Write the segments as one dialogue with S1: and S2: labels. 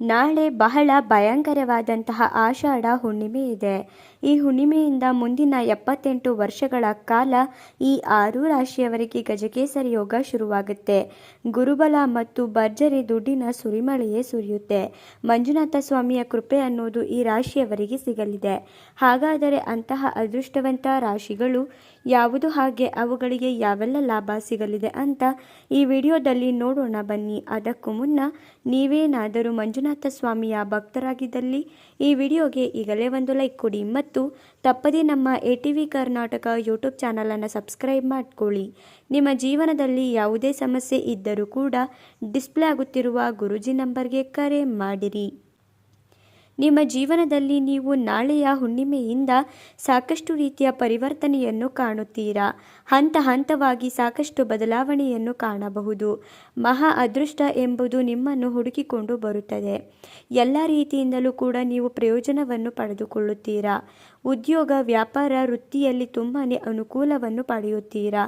S1: ನಾಳೆ ಬಹಳ ಭಯಂಕರವಾದಂತಹ ಆಷಾಢ ಹುಣ್ಣಿಮೆ ಇದೆ. ಈ ಹುಣ್ಣಿಮೆಯಿಂದ ಮುಂದಿನ ಎಪ್ಪತ್ತೆಂಟು ವರ್ಷಗಳ ಕಾಲ ಈ ಆರು ರಾಶಿಯವರಿಗೆ ಗಜಕೇಸರಿ ಯೋಗ ಶುರುವಾಗುತ್ತೆ. ಗುರುಬಲ ಮತ್ತು ಭರ್ಜರಿ ದುಡ್ಡಿನ ಸುರಿಮಳೆಯೇ ಸುರಿಯುತ್ತೆ. ಮಂಜುನಾಥ ಸ್ವಾಮಿಯ ಕೃಪೆ ಅನ್ನೋದು ಈ ರಾಶಿಯವರಿಗೆ ಸಿಗಲಿದೆ. ಹಾಗಾದರೆ ಅಂತಹ ಅದೃಷ್ಟವಂತ ರಾಶಿಗಳು ಯಾವುದು ಹಾಗೆ ಅವುಗಳಿಗೆ ಯಾವೆಲ್ಲ ಲಾಭ ಸಿಗಲಿದೆ ಅಂತ ಈ ವಿಡಿಯೋದಲ್ಲಿ ನೋಡೋಣ ಬನ್ನಿ. ಅದಕ್ಕೂ ಮುನ್ನ ನೀವೇನಾದರೂ ಮಂಜುನಾಥ ಸ್ವಾಮಿಯ ಭಕ್ತರಾಗಿದ್ದಲ್ಲಿ ಈ ವಿಡಿಯೋಗೆ ಈಗಲೇ ಒಂದು ಲೈಕ್ ಕೊಡಿ ಮತ್ತು ತಪ್ಪದೇ ನಮ್ಮ A T V Karnataka YouTube ಚಾನಲನ್ನು ಸಬ್ಸ್ಕ್ರೈಬ್ ಮಾಡಿಕೊಳ್ಳಿ. ನಿಮ್ಮ ಜೀವನದಲ್ಲಿ ಯಾವುದೇ ಸಮಸ್ಯೆ ಇದ್ದರೂ ಕೂಡ ಡಿಸ್ಪ್ಲೇ ಆಗುತ್ತಿರುವ ಗುರುಜಿ ನಂಬರ್ಗೆ ಕರೆ ಮಾಡಿರಿ. ನಿಮ್ಮ ಜೀವನದಲ್ಲಿ ನೀವು ನಾಳೆಯ ಹುಣ್ಣಿಮೆಯಿಂದ ಸಾಕಷ್ಟು ರೀತಿಯ ಪರಿವರ್ತನೆಯನ್ನು ಕಾಣುತ್ತೀರಾ? ಹಂತ ಹಂತವಾಗಿ ಸಾಕಷ್ಟು ಬದಲಾವಣೆಯನ್ನು ಕಾಣಬಹುದು. ಮಹಾ ಅದೃಷ್ಟ ಎಂಬುದು ನಿಮ್ಮನ್ನು ಹುಡುಕಿಕೊಂಡು ಬರುತ್ತದೆ. ಎಲ್ಲ ರೀತಿಯಿಂದಲೂ ಕೂಡ ನೀವು ಪ್ರಯೋಜನವನ್ನು ಪಡೆದುಕೊಳ್ಳುತ್ತೀರಾ? ಉದ್ಯೋಗ, ವ್ಯಾಪಾರ, ವೃತ್ತಿಯಲ್ಲಿ ತುಂಬಾ ಅನುಕೂಲವನ್ನು ಪಡೆಯುತ್ತೀರಾ?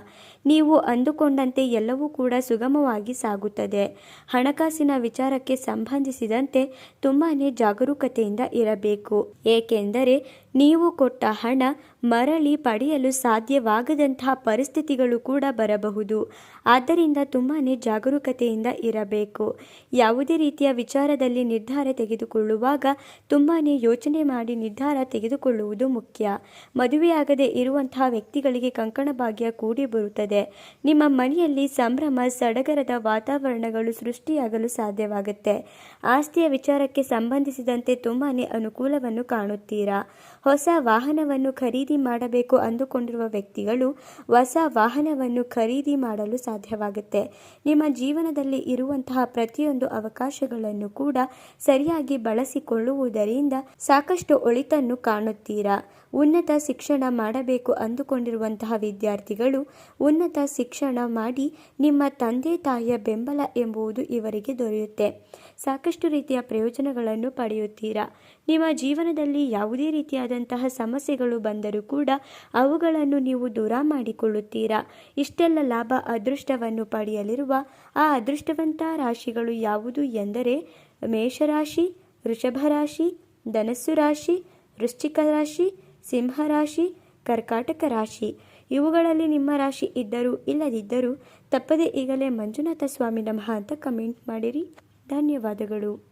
S1: ನೀವು ಅಂದುಕೊಂಡಂತೆ ಎಲ್ಲವೂ ಕೂಡ ಸುಗಮವಾಗಿ ಸಾಗುತ್ತದೆ. ಹಣಕಾಸಿನ ವಿಚಾರಕ್ಕೆ ಸಂಬಂಧಿಸಿದಂತೆ ತುಂಬಾ ಜಾಗರೂಕತೆಯಿಂದ ಇರಬೇಕು. ಏಕೆಂದರೆ ನೀವು ಕೊಟ್ಟ ಹಣ ಮರಳಿ ಪಡೆಯಲು ಸಾಧ್ಯವಾಗದಂತಹ ಪರಿಸ್ಥಿತಿಗಳು ಕೂಡ ಬರಬಹುದು. ಆದ್ದರಿಂದ ತುಂಬಾ ಜಾಗರೂಕತೆಯಿಂದ ಇರಬೇಕು. ಯಾವುದೇ ರೀತಿಯ ವಿಚಾರದಲ್ಲಿ ನಿರ್ಧಾರ ತೆಗೆದುಕೊಳ್ಳುವಾಗ ತುಂಬಾ ಯೋಚನೆ ಮಾಡಿ ನಿರ್ಧಾರ ತೆಗೆದುಕೊಳ್ಳುವುದು ಮುಖ್ಯ. ಮದುವೆಯಾಗದೆ ಇರುವಂತಹ ವ್ಯಕ್ತಿಗಳಿಗೆ ಕಂಕಣ ಭಾಗ್ಯ ಕೂಡಿ ಬರುತ್ತದೆ. ನಿಮ್ಮ ಮನೆಯಲ್ಲಿ ಸಂಭ್ರಮ, ಸಡಗರದ ವಾತಾವರಣಗಳು ಸೃಷ್ಟಿಯಾಗಲು ಸಾಧ್ಯವಾಗುತ್ತೆ. ಆಸ್ತಿಯ ವಿಚಾರಕ್ಕೆ ಸಂಬಂಧಿಸಿದಂತೆ ತುಂಬಾ ಅನುಕೂಲವನ್ನು ಕಾಣುತ್ತೀರಾ? ಹೊಸ ವಾಹನವನ್ನು ಖರೀದಿ ಮಾಡಬೇಕು ಅಂದುಕೊಂಡಿರುವ ವ್ಯಕ್ತಿಗಳು ಹೊಸ ವಾಹನವನ್ನು ಖರೀದಿ ಮಾಡಲು ಸಾಧ್ಯವಾಗುತ್ತೆ. ನಿಮ್ಮ ಜೀವನದಲ್ಲಿ ಇರುವಂತಹ ಪ್ರತಿಯೊಂದು ಅವಕಾಶಗಳನ್ನು ಕೂಡ ಸರಿಯಾಗಿ ಬಳಸಿಕೊಳ್ಳುವುದರಿಂದ ಸಾಕಷ್ಟು ಒಳಿತನ್ನು ಕಾಣುತ್ತೀರಾ? ಉನ್ನತ ಶಿಕ್ಷಣ ಮಾಡಬೇಕು ಅಂದುಕೊಂಡಿರುವಂತಹ ವಿದ್ಯಾರ್ಥಿಗಳು ಉನ್ನತ ಶಿಕ್ಷಣ ಮಾಡಿ ನಿಮ್ಮ ತಂದೆ ತಾಯಿಯ ಬೆಂಬಲ ಎಂಬುದು ಇವರಿಗೆ ದೊರೆಯುತ್ತೆ. ಸಾಕಷ್ಟು ರೀತಿಯ ಪ್ರಯೋಜನಗಳನ್ನು ಪಡೆಯುತ್ತೀರಾ? ನಿಮ್ಮ ಜೀವನದಲ್ಲಿ ಯಾವುದೇ ರೀತಿಯಾದಂತಹ ಸಮಸ್ಯೆಗಳು ಬಂದರೂ ಕೂಡ ಅವುಗಳನ್ನು ನೀವು ದೂರ ಮಾಡಿಕೊಳ್ಳುತ್ತೀರಾ? ಇಷ್ಟೆಲ್ಲ ಲಾಭ ಅದೃಷ್ಟವನ್ನು ಪಡೆಯಲಿರುವ ಆ ಅದೃಷ್ಟವಂತ ರಾಶಿಗಳು ಯಾವುದು ಎಂದರೆ ಮೇಷರಾಶಿ ವೃಷಭ ರಾಶಿ ಧನಸ್ಸು ರಾಶಿ, ವೃಶ್ಚಿಕ ರಾಶಿ ಸಿಂಹರಾಶಿ ಕರ್ಕಾಟಕ ರಾಶಿ. ಇವುಗಳಲ್ಲಿ ನಿಮ್ಮ ರಾಶಿ ಇದ್ದರೂ ಇಲ್ಲದಿದ್ದರೂ ತಪ್ಪದೆ ಈಗಲೇ ಮಂಜುನಾಥ ಸ್ವಾಮಿ ನಮಃ ಅಂತ ಕಮೆಂಟ್ ಮಾಡಿರಿ. ಧನ್ಯವಾದಗಳು.